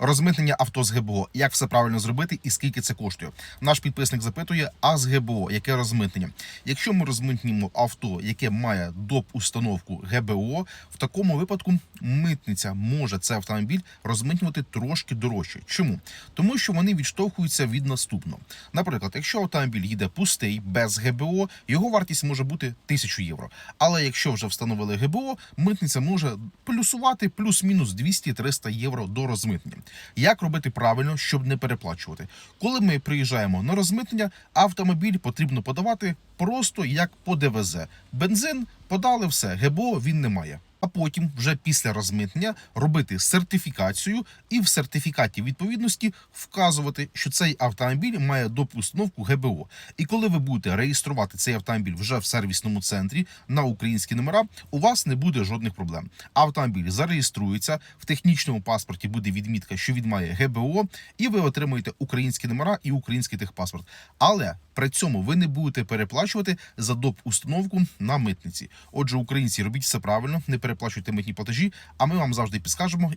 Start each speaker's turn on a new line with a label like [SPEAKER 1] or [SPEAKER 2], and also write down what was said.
[SPEAKER 1] Розмитнення авто з ГБО. Як все правильно зробити і скільки це коштує? Наш підписник запитує: а з ГБО, яке розмитнення? Якщо ми розмитнюємо авто, яке має доп установку ГБО, в такому випадку митниця може цей автомобіль розмитнювати трошки дорожче. Чому? Тому що вони відштовхуються від наступного. Наприклад, якщо автомобіль їде пустий без ГБО, його вартість може бути 1000 євро. Але якщо вже встановили ГБО, митниця може плюсувати плюс-мінус 200-300 євро до розмитнення. Як робити правильно, щоб не переплачувати? Коли ми приїжджаємо на розмитнення, автомобіль потрібно подавати просто як по ДВЗ. Бензин подали все, ГБО він не має. А потім, вже після розмитнення, робити сертифікацію і в сертифікаті відповідності вказувати, що цей автомобіль має допустановку ГБО. І коли ви будете реєструвати цей автомобіль вже в сервісному центрі на українські номера, у вас не буде жодних проблем. Автомобіль зареєструється в технічному паспорті. Буде відмітка, що він має ГБО, і ви отримуєте українські номера і український техпаспорт. Але при цьому ви не будете переплачувати за доп установку на митниці. Отже, українці робіть все правильно, не переплачуйте митні платежі. А ми вам завжди підскажемо.